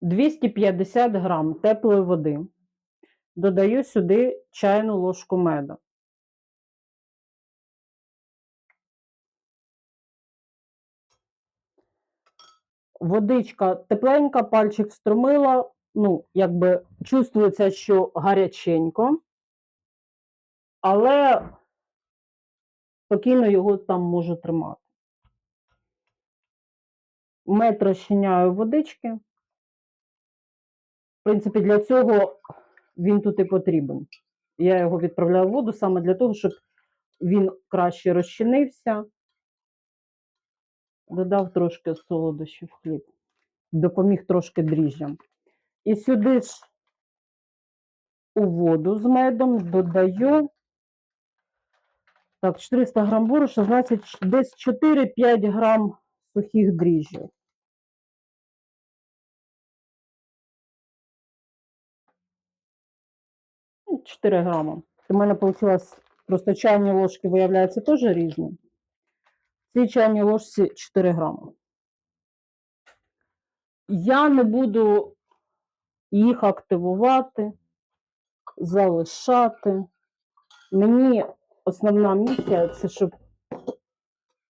250 грам теплої води. Додаю сюди чайну ложку меду. Водичка тепленька, пальчик встромила. Ну, якби чувствується, що гаряченько, але спокійно його там можу тримати. Мед розчиняю водички. Принципі, для цього він тут і потрібен. Я його відправляю в воду саме для того, щоб він краще розчинився. Додав трошки солодощів в хліб. Допоміг трошки дріжджам. І сюди ж у воду з медом додаю так, 400 грам борошна, значить десь 4-5 грам сухих дріжджів. 4 грама. У мене вийшло просто чайні ложки, виявляється, теж різні. В цій чайній ложці 4 грама. Я не буду їх активувати, залишати. Мені основна місія це щоб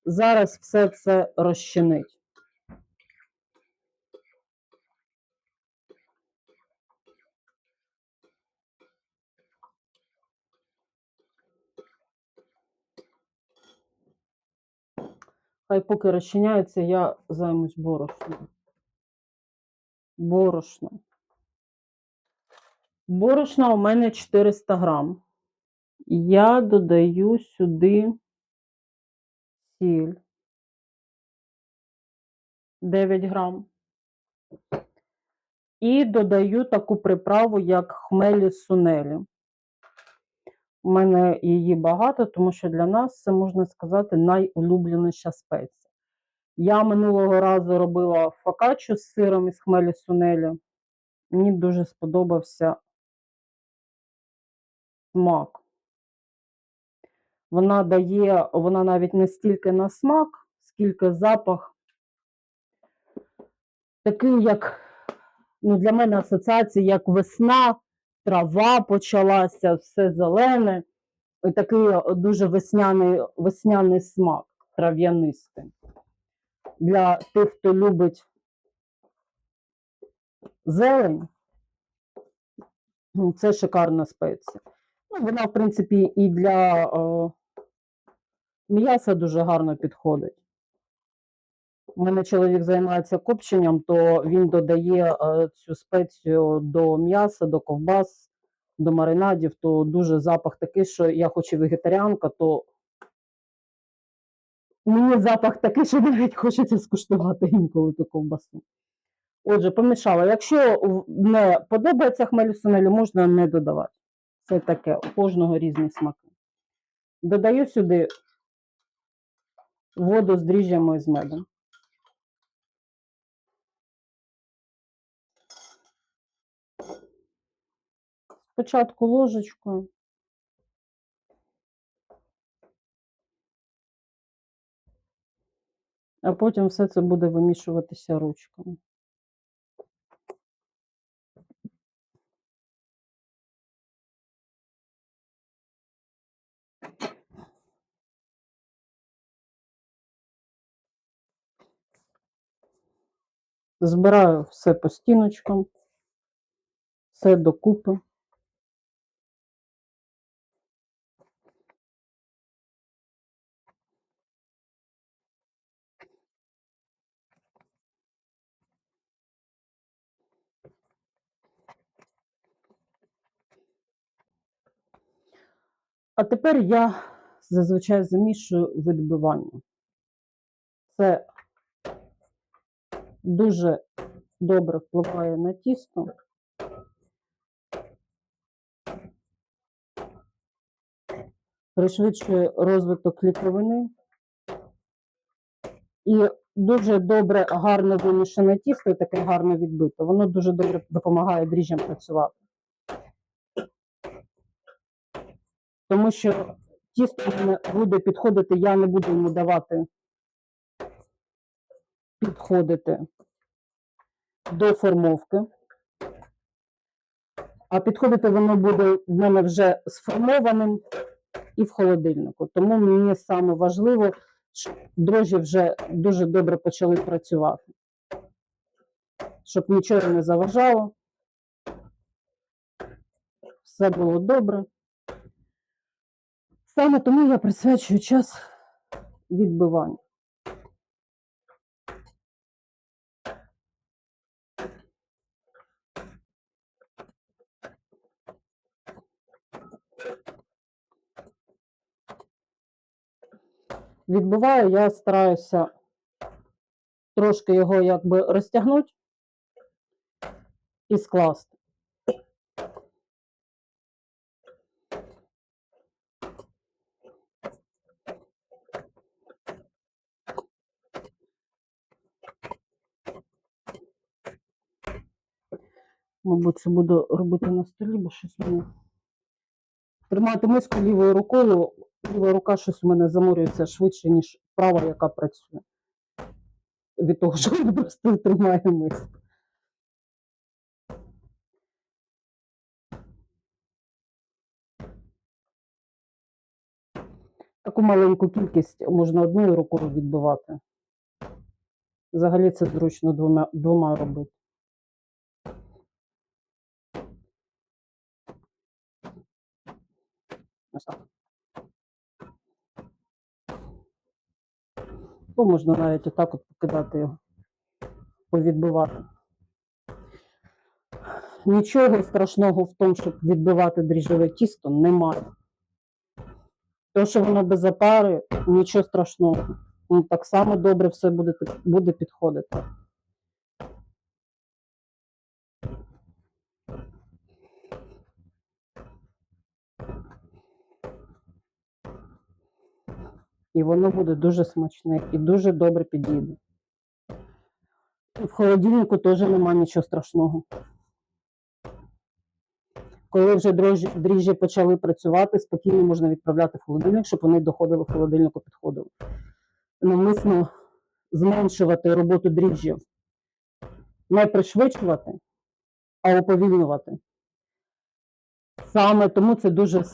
зараз все це розчинить. Хай поки розчиняється, я займусь борошном. Борошно. Борошна у мене 400 грам. Я додаю сюди сіль 9 грам. І додаю таку приправу, як хмелі сунелі. У мене її багато, тому що для нас це, можна сказати, найулюбленіша спеція. Я минулого разу робила фокаччу з сиром із хмелі сунелі. Мені дуже сподобався смак. Вона дає, вона навіть не стільки на смак, скільки запах. Такий, як ну, для мене асоціація, як весна, трава почалася, все зелене. І такий е, дуже весняний, весняний смак, трав'янистий. Для тих, хто любить зелень, ну, це шикарна спеція. Ну, вона, в принципі, і для о, м'яса дуже гарно підходить. У мене чоловік займається копченням, то він додає е, цю спецію до м'яса, до ковбас, до маринадів, то дуже запах такий, що я хоч і вегетаріанка, то мені запах такий, що навіть хочеться скуштувати інколи ту ковбасу. Отже, помішала. Якщо не подобається хмелю сунелю, можна не додавати. Це таке, у кожного різні смаки. Додаю сюди воду з дріжджами і з медом. Спочатку ложечкою. А потім все це буде вимішуватися ручками. Збираю все по стіночкам, все докупи. А тепер я зазвичай замішую відбивання. Це дуже добре впливає на тісто. Пришвидшує розвиток клітковини. І дуже добре, гарно вимішане тісто, таке гарно відбите. Воно дуже добре допомагає дріжджам працювати. Тому що тісто в буде підходити, я не буду йому давати підходити. до формовки. А підходити воно буде в мене вже сформованим і в холодильнику. Тому мені саме важливо, щоб дрожжі вже дуже добре почали працювати. Щоб нічого не заважало. Все було добре. Саме тому я присвячую час відбиванню. Відбиваю, я стараюся трошки його якби розтягнути і скласти. Мабуть, це буду робити на столі, бо щось мені. Тримати миску лівою рукою, ліва рука щось у мене заморюється швидше, ніж права, яка працює. Від того, що вона просто тримає миску. Таку маленьку кількість можна одною рукою відбивати. Взагалі це зручно двома, двома робити. Ось так. То можна навіть отак от покидати його, повідбивати. Нічого страшного в тому, щоб відбивати дріжджове тісто, немає. То, що воно без опари, нічого страшного. Ну, так само добре все буде, буде підходити. І воно буде дуже смачне і дуже добре підійде. В холодильнику теж немає нічого страшного. Коли вже дрожжі, дріжджі почали працювати, спокійно можна відправляти в холодильник, щоб вони доходили в холодильнику, підходили. Навмисно зменшувати роботу дріжджів. Не пришвидшувати, а уповільнювати. Саме тому це дуже,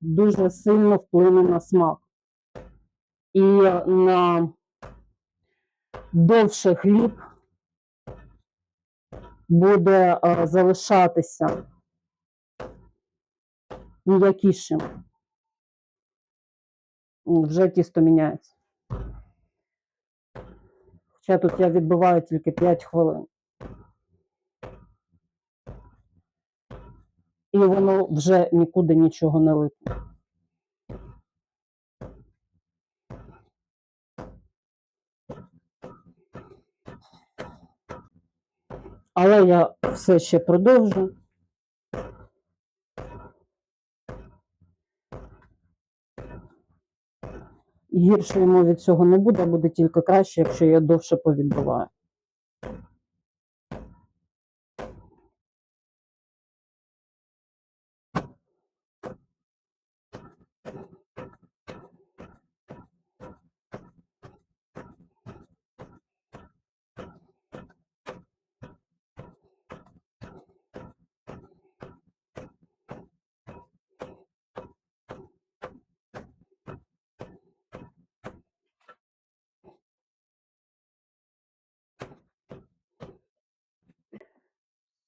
дуже сильно вплине на смак. І на довше хліб буде е, залишатися м'якішим. Вже тісто міняється. Хоча тут я відбиваю тільки 5 хвилин. І воно вже нікуди нічого не липне. Але я все ще продовжу. Гірше йому від цього не буде, буде тільки краще, якщо я довше повідбиваю.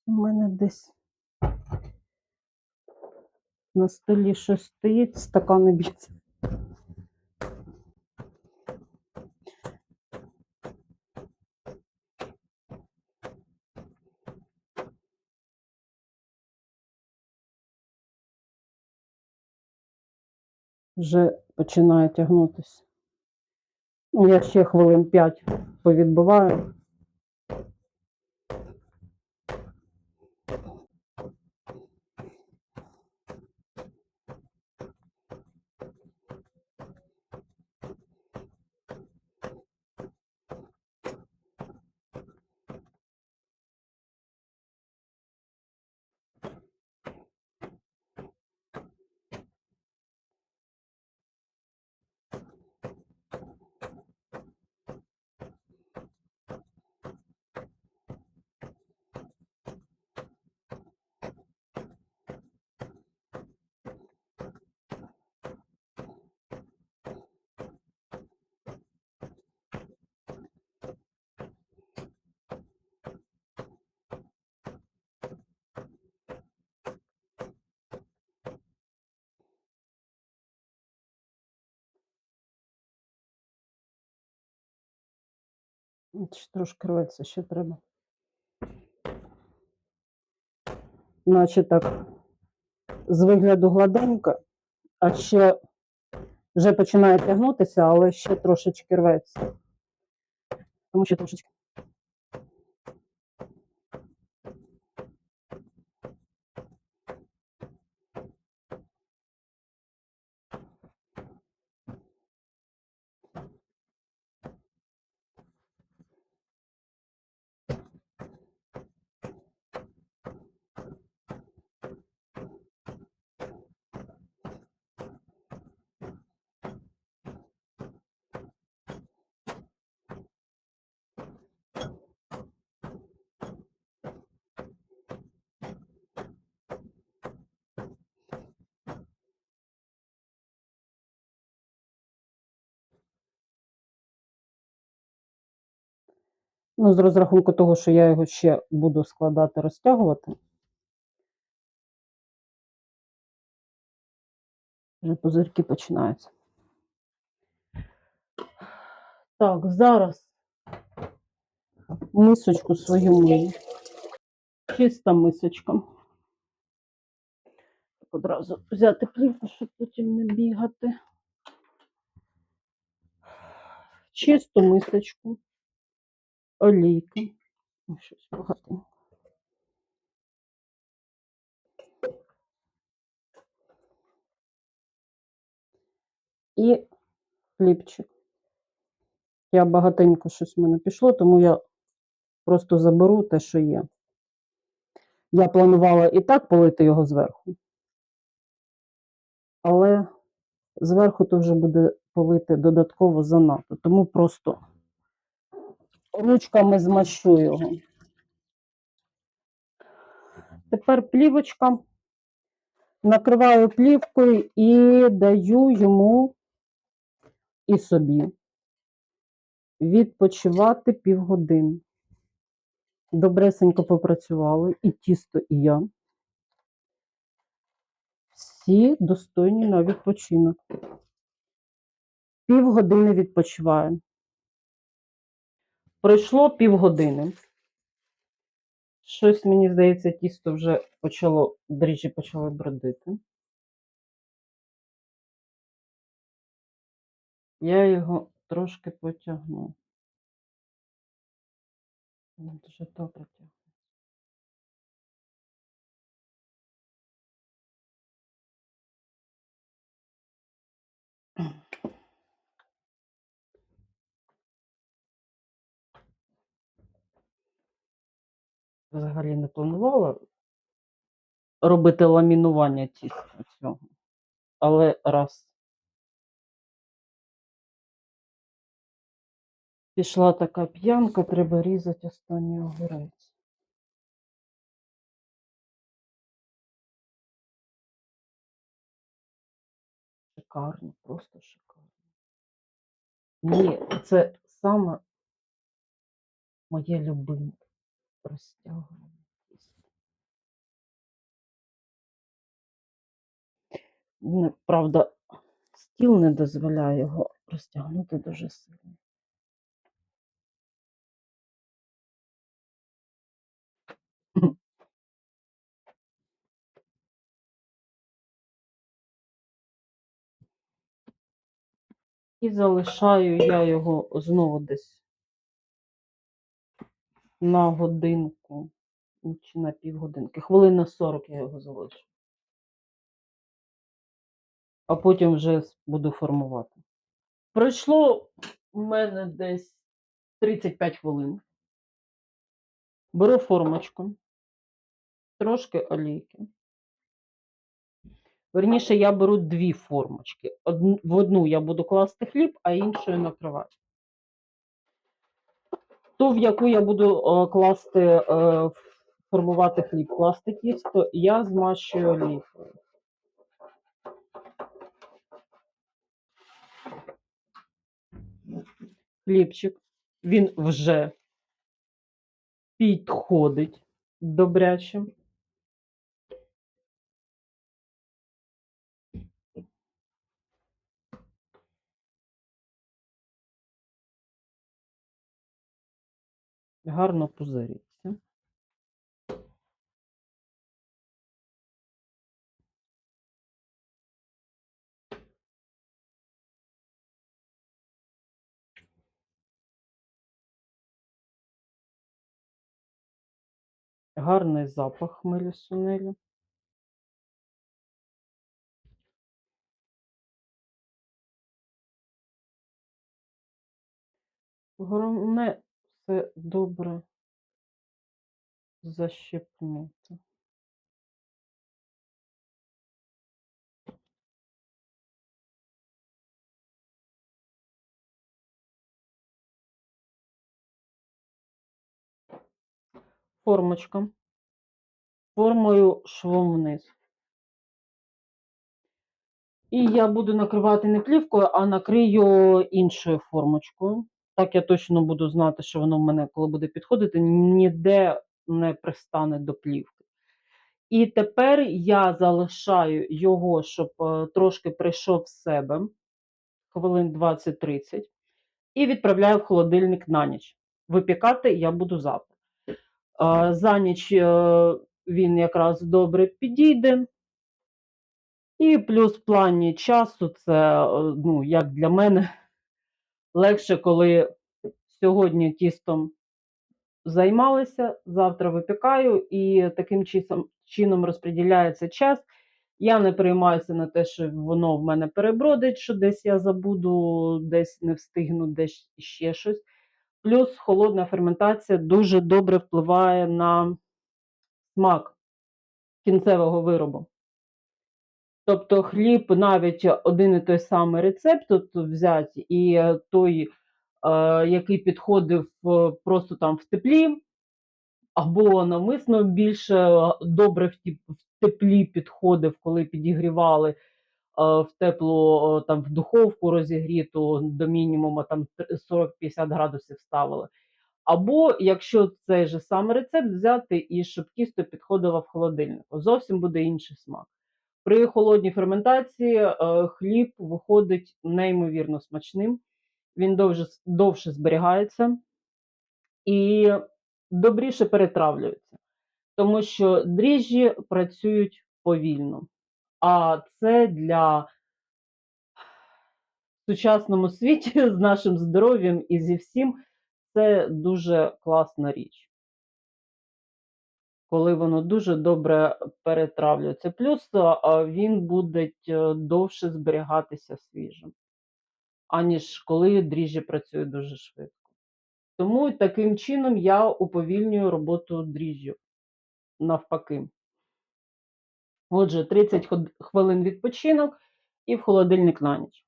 У мене десь на столі щось стоїть, стакани б'ються. Вже починає тягнутися. Ну, Я ще хвилин 5 повідбиваю. Трошки рветься, ще треба. Наче так з вигляду гладенько, а ще вже починає тягнутися, але ще трошечки рветься. Тому що трошечки. Ну, з розрахунку того, що я його ще буду складати, розтягувати. Вже пузирки починаються. Так, зараз мисочку свою мию. Чиста мисочка. Так Одразу взяти плівку, щоб потім не бігати. Чисту мисочку. Олійки. Щось багатенько. І хлібчик. Я багатенько щось в мене пішло, тому я просто заберу те, що є. Я планувала і так полити його зверху. Але зверху то вже буде полити додатково занадто. Тому просто ручками змащу його. Тепер плівочка. Накриваю плівкою і даю йому і собі відпочивати півгодини. Добресенько попрацювали і тісто, і я. Всі достойні на відпочинок. Півгодини відпочиваємо. Пройшло півгодини. Щось, мені здається, тісто вже почало, дріжджі почали бродити. Я його трошки потягну. Дуже добре тягне. Взагалі не планувала робити ламінування тіста цього. Але раз пішла така п'янка, треба різати останній огурець. Шикарно, просто шикарно. Ні, це саме моє любиме розтягування тіста. Правда, стіл не дозволяє його розтягнути дуже сильно. І залишаю я його знову десь на годинку ну, чи на півгодинки. Хвилин на 40 я його залишу. А потім вже буду формувати. Пройшло у мене десь 35 хвилин. Беру формочку, трошки олійки. Верніше, я беру дві формочки. В одну я буду класти хліб, а іншою накривати. Ту, в яку я буду е, класти, е, формувати хліб, класти тісто, я змащую олійкою. Хлібчик, він вже підходить добряче. Гарно пузириться. Гарний запах хмелю. Головне все добре защепнути. Формочка. Формою швом вниз. І я буду накривати не плівкою, а накрию іншою формочкою. Так я точно буду знати, що воно в мене, коли буде підходити, ніде не пристане до плівки. І тепер я залишаю його, щоб е, трошки прийшов в себе, хвилин 20-30, і відправляю в холодильник на ніч. Випікати я буду завтра. Е, За ніч е, він якраз добре підійде. І плюс в плані часу, це, ну, як для мене, легше, коли сьогодні тістом займалися, завтра випікаю, і таким чином розподіляється час. Я не переймаюся на те, що воно в мене перебродить, що десь я забуду, десь не встигну, десь ще щось. Плюс холодна ферментація дуже добре впливає на смак кінцевого виробу. Тобто хліб, навіть один і той самий рецепт тут взяти, і е, той, е, який підходив е, просто там в теплі, або навмисно більше добре в теплі підходив, коли підігрівали в теплу там в духовку розігріту до мінімуму там 40-50 градусів ставили. Або якщо цей же самий рецепт взяти і щоб тісто підходило в холодильнику, зовсім буде інший смак. При холодній ферментації е, хліб виходить неймовірно смачним, він довше, довше зберігається і добріше перетравлюється, тому що дріжджі працюють повільно. А це для сучасному світі з нашим здоров'ям і зі всім це дуже класна річ. Коли воно дуже добре перетравлюється. Плюс він буде е, довше зберігатися свіжим, аніж коли дріжджі працюють дуже швидко. Тому таким чином я уповільнюю роботу дріжджів навпаки. Отже, 30 хвилин відпочинок і в холодильник на ніч.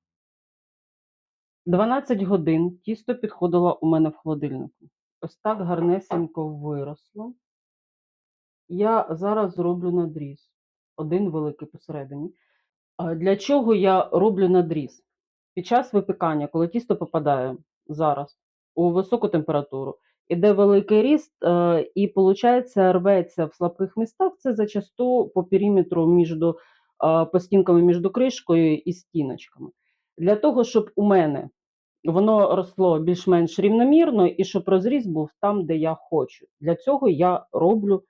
12 годин тісто підходило у мене в холодильнику. Ось так гарнесенько виросло. Я зараз зроблю надріз. Один великий посередині. Для чого я роблю надріз? Під час випікання, коли тісто попадає зараз у високу температуру, іде великий ріст, е, і виходить, рветься в слабких містах. Це зачасту по периметру між е, по стінками між кришкою і стіночками. Для того, щоб у мене воно росло більш-менш рівномірно і щоб розріз був там, де я хочу. Для цього я роблю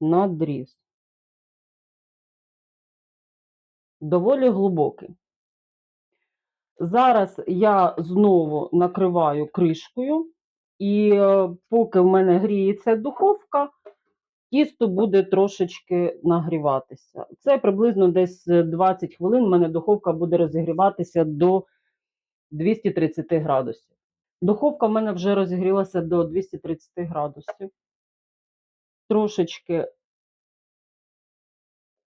надріз. Доволі глибокий. Зараз я знову накриваю кришкою, і е, поки в мене гріється духовка, тісто буде трошечки нагріватися. Це приблизно десь 20 хвилин. У мене духовка буде розігріватися до 230 градусів. Духовка в мене вже розігрілася до 230 градусів. Трошечки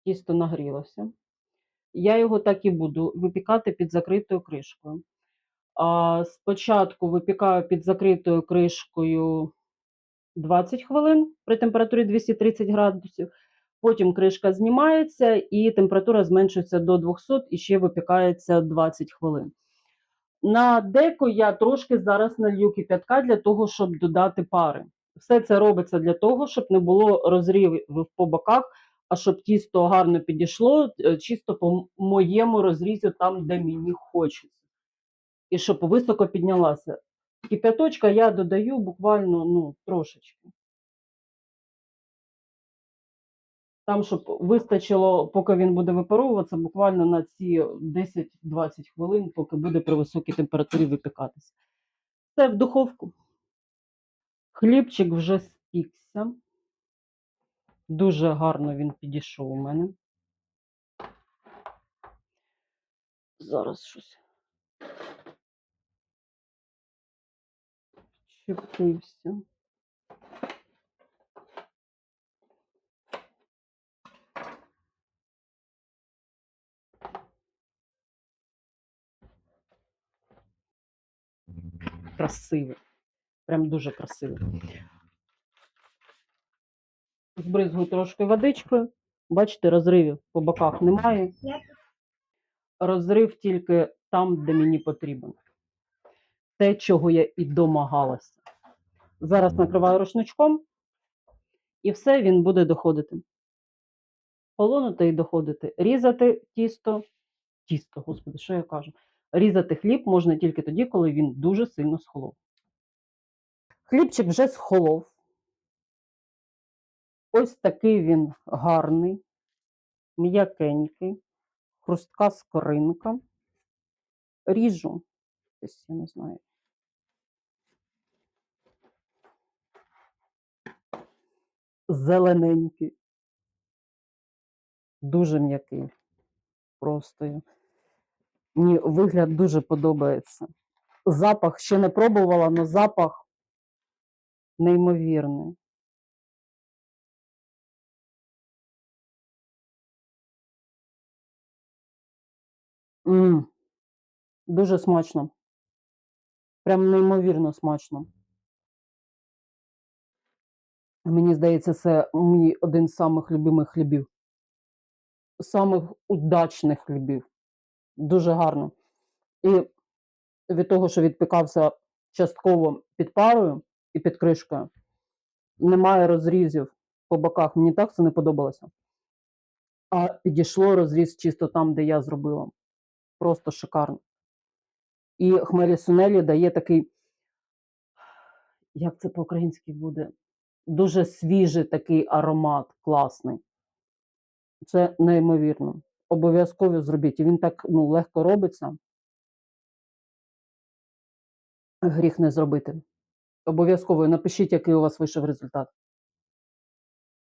тісто нагрілося. Я його так і буду випікати під закритою кришкою. А, спочатку випікаю під закритою кришкою 20 хвилин при температурі 230 градусів. Потім кришка знімається і температура зменшується до 200 і ще випікається 20 хвилин. На деко я трошки зараз налью кип'ятка для того, щоб додати пари. Все це робиться для того, щоб не було розрівів по боках, а щоб тісто гарно підійшло, е, чисто по моєму розрізу, там, де мені хочеться. І щоб високо піднялася Кип'яточка я додаю буквально ну, трошечки. Там, щоб вистачило, поки він буде випаровуватися, буквально на ці 10-20 хвилин, поки буде при високій температурі випікатися. Це в духовку. Хлібчик вже спікся. Дуже гарно він підійшов у мене. Зараз щось. Чепився. Красивий. Прям дуже красивий. Збризгую трошки водичкою. Бачите, розривів по боках немає. Розрив тільки там, де мені потрібен. Те, чого я і домагалася. Зараз накриваю рушничком, і все він буде доходити. Полонути і доходити. Різати тісто. Тісто, господи, що я кажу? Різати хліб можна тільки тоді, коли він дуже сильно схолов. Хлібчик вже схолов. Ось такий він гарний, м'якенький, хрустка скоринка. Ріжу. Десь, я не знаю. Зелененький. Дуже м'який. Просто. Мені вигляд дуже подобається. Запах ще не пробувала, але запах неймовірний. М, Дуже смачно. Прям неймовірно смачно. Мені здається, це мій один з самих любимих хлібів. Самих удачних хлібів. Дуже гарно. І від того, що відпікався частково під парою і під кришкою, немає розрізів по боках. Мені так це не подобалося. А підійшло розріз чисто там, де я зробила. Просто шикарно. І хмелі сунелі дає такий, як це по-українськи буде? Дуже свіжий такий аромат, класний. Це неймовірно. Обов'язково зробіть. І він так ну, легко робиться. Гріх не зробити. Обов'язково напишіть, який у вас вийшов результат.